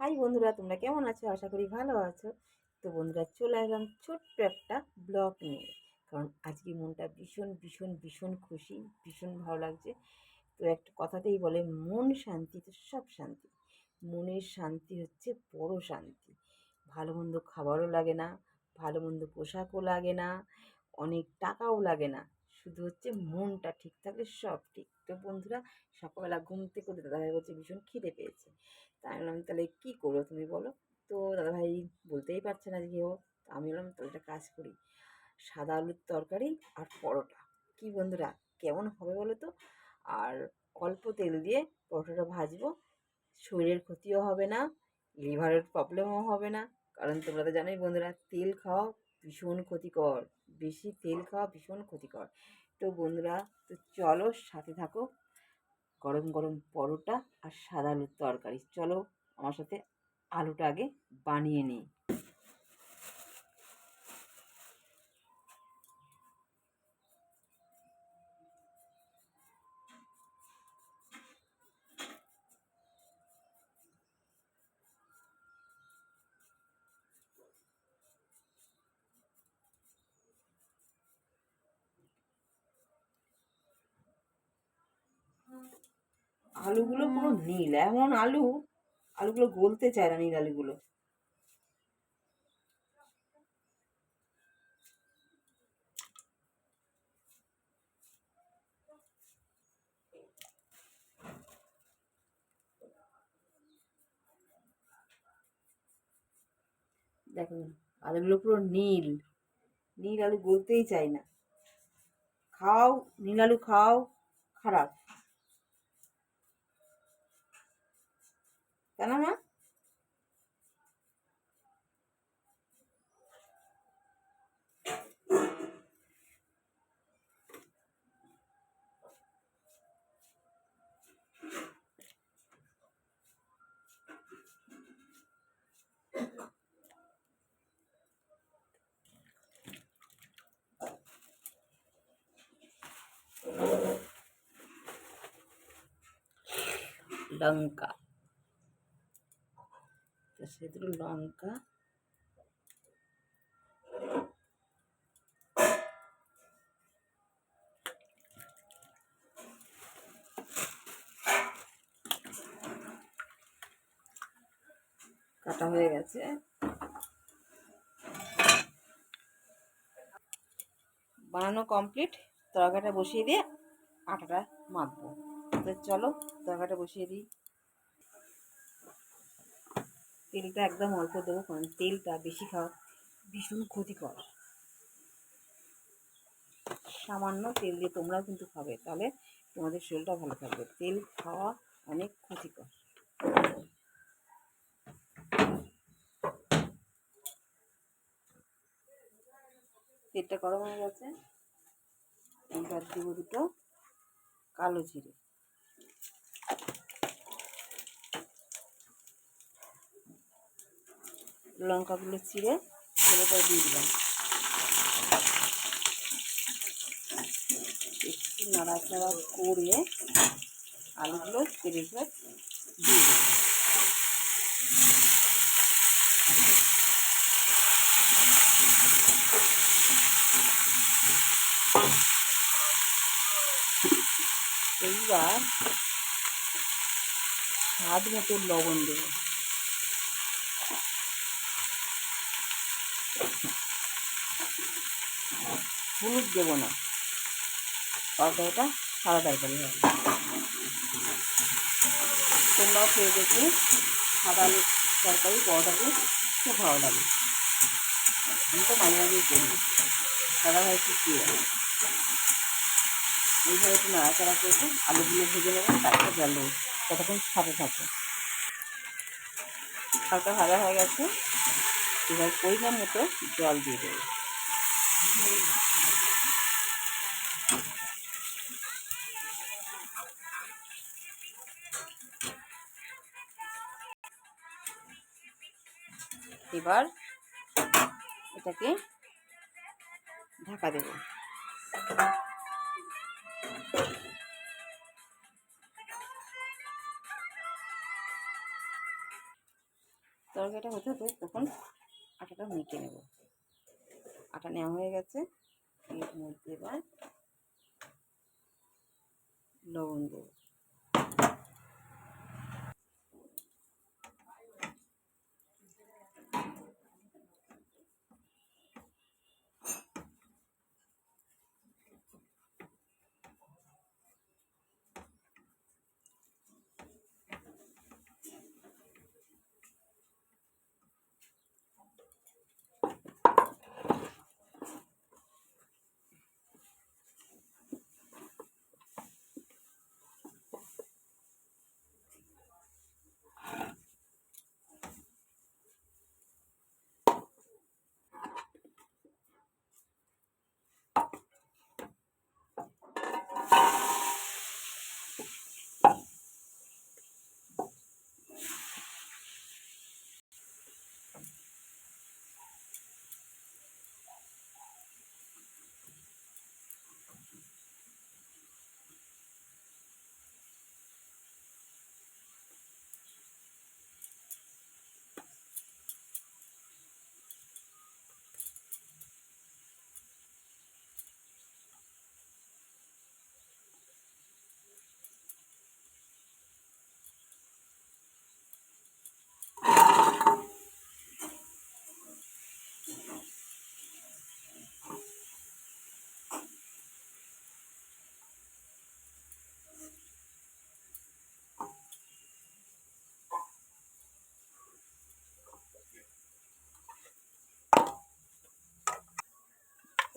High বন্ধুরা, তোমরা কেমন আছো? আশা করি ভালো আছো। তো বন্ধুরা, চলে এলাম ছোট্ট একটা ব্লগ নিয়ে। কারণ আজকে মনটা ভীষণ ভীষণ ভীষণ খুশি, ভীষণ ভালো লাগছে। তো একটা কথাতেই বলে, মন শান্তি তো সব শান্তি। মনের শান্তি হচ্ছে বড় শান্তি। ভালো মন্দ খাবারও লাগে না, ভালো মন্দ পোশাকও লাগে না, অনেক টাকাও লাগে না। শুধু হচ্ছে মনটা ঠিক থাকলে সব ঠিক। তো বন্ধুরা, সকালবেলা ঘুম থেকে উঠে দাদাভাই বলছে, ভীষণ খিদে পেয়েছে। তাই বললাম, তাহলে কী করব তুমি বলো? তো দাদাভাই বলতেই পারছে না যে ও আমি বললাম, তাহলে একটা কাজ করি, সাদা আলুর তরকারি আর পরোটা। কি বন্ধুরা, কেমন হবে বলো তো? আর অল্প তেল দিয়ে পরোটাটা ভাজবো, শরীরের ক্ষতিও হবে না লিভারের প্রবলেমও হবে না। কারণ তোমরা তো জানোই বন্ধুরা, তেল খাওয়া ভীষণ ক্ষতিকর। বেশি তেল খাওয়া ভীষণ ক্ষতিকর। তো বন্ধুরা, তো চলো সাথে থাকো। গরম গরম পরোটা আর সাদা আলুর তরকারি। চলো আমার সাথে আলুটা আগে বানিয়ে নিই। আলুগুলো পুরো নীল এমন আলু আলুগুলো গলতে চায় না নীল আলুগুলো। দেখুন আলুগুলো পুরো নীল নীল আলু গলতেই চায় না। খাও নীল আলু খাও খারাপ। তাই না মা লঙ্কা তো সেগুলো লঙ্কা। কাটা হয়ে গেছে। বানানো কমপ্লিট তরকারিটা বসিয়ে দিয়ে আটাটা মাখবো। তো চলো তরকারিটা বসিয়ে দিই। তেলটা একদম অল্প দেবো, কারণ তেলটা বেশি খাওয়া ভীষণ ক্ষতিকর। সামান্য তেল দিয়ে তোমরাও কিন্তু খাবে, তাহলে তোমাদের শরীরটা ভালো থাকবে। তেল খাওয়া অনেক ক্ষতিকর। তেলটা গরম হয়ে গেছে। দেবো দুটো কালো জিরে। লঙ্কাগুলো চিড়ে তেলেটা দিয়ে দিলাম। একটু নাড়াচাড়া করে আলুগুলো তেলের উপর দিয়ে দেবো এইবার স্বাদ মতো লবণ দেবো। হলুদ দেবো না। তরকারিটা সাদা তরকারি হবে। তোমরাও খেয়ে দেখি সাদা আলুর তরকারি পরোটাকে খুব ভালো লাগে। আমি তো মাঝে মাঝেই করি। সাদা ভাই দিয়ে? এইভাবে একটু নাড়াচাড়া করব আলুগুলো ভেজে তারপর জল দেবো। ততক্ষণ সাথে থাকে হালকা ভাজা হয়ে গেছে, এবার পরিমাণ মতো জল দিয়ে দেবো। এবার এটাকে ঢাকা দেব। তরকারিটা হতে হতে তখন আটাটা মেখে নেব। আটা নেওয়া হয়ে গেছে। এর মধ্যে এবার লবণ দেবো।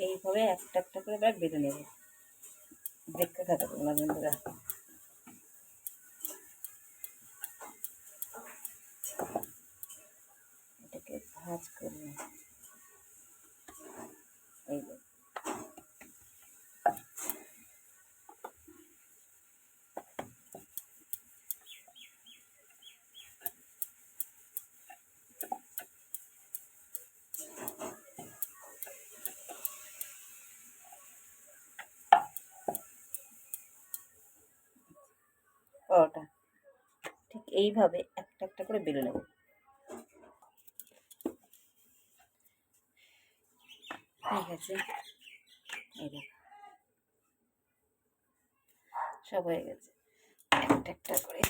এইভাবে একটা একটা করে এবার বেঁধে নেব। দেখতে থাকো তোমরা বন্ধুরা। এটাকে ভাজ করে পরোটা। ঠিক এইভাবে একটা একটা করে বেলে নেব। ঠিক আছে সব হয়ে গেছে। একটা একটা করে।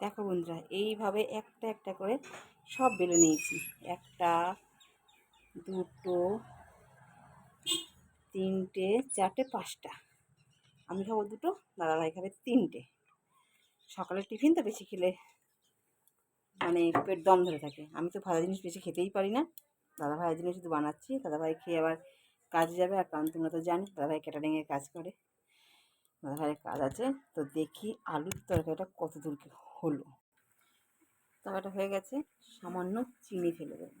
দেখো বন্ধুরা, এইভাবে একটা একটা করে সব বেলে নিয়েছি। একটা, দুটো, তিনটে, চারটে, পাঁচটা। আমি খাব দুটো দাদাভাই খাবে তিনটে। সকালের টিফিন তো বেশি খেলে মানে পেট দম ধরে থাকে। আমি তো ভাজা জিনিস বেশি খেতেই পারি না। দাদা ভাইয়ের জন্য শুধু বানাচ্ছি দাদাভাই খেয়ে আবার কাজে যাবে আর কারণ তোমরা তো জানি দাদাভাই ক্যাটারিংয়ের কাজ করে। দাদাভাইয়ের কাজ আছে, তো দেখি আলুর তরকারিটা কত দূর হলো। তরকারিটা হয়ে গেছে, সামান্য চিনি ফেলে দেবো।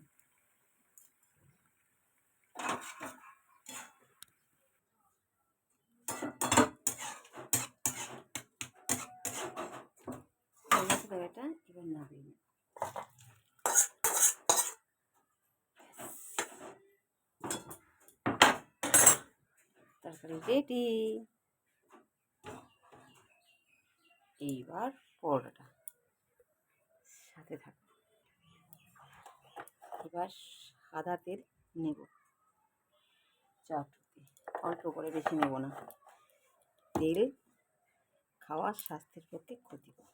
হয়ে গেছে তরকারিটা এবার নামিয়ে নেব। তরকারি রেডি এইবার পরোটাটা সাথে থাকবে এবার সাদা তেল নেব। চাটুতে। অল্প করে বেশি নেব না। তেল খাওয়া স্বাস্থ্যের পক্ষে ক্ষতিকর।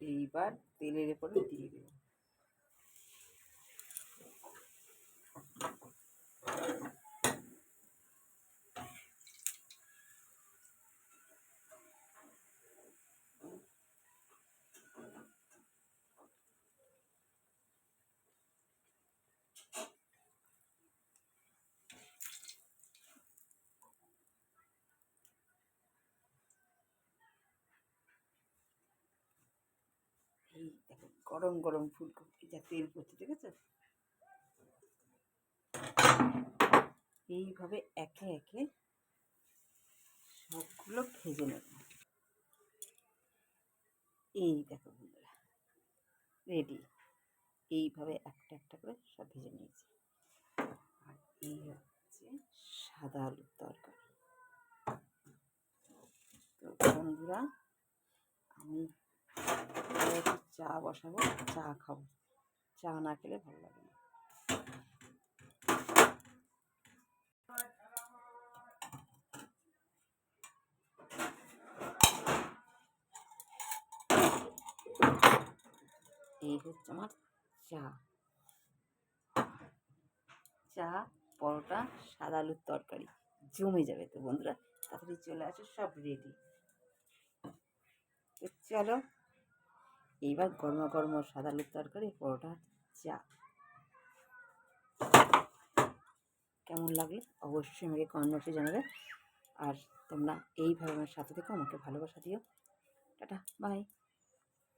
এইবার তেলের উপরে দিয়ে দেব। এই দেখো গরম গরম ফুলকপি যা তেল পড়ছে দেখেছ এইভাবে একে একে সবগুলো ভেজে নেব। এই দেখো বন্ধুরা রেডি এইভাবে একটা একটা করে সব ভেজে নিয়েছি। আর এই হচ্ছে সাদা আলুর তরকারি। তো বন্ধুরা, আমি চা বসাবো, চা খাব। চা না খেলে ভালো লাগে না। এই হচ্ছে আমার চা। চা, পরোটা, সাদা আলুর তরকারি। জমে যাবে তো বন্ধুরা, তাড়াতাড়ি চলে আসো, সব রেডি তো চলো এইবার গরম গরম সাদা আলুর তরকারি, পরোটা, চা। কেমন লাগে অবশ্যই আমাকে কমেন্ট জানাবে। আর তোমরা এইভাবে আমার সাথে থেকে, আমাকে ভালোবাসা দিও। Tata bye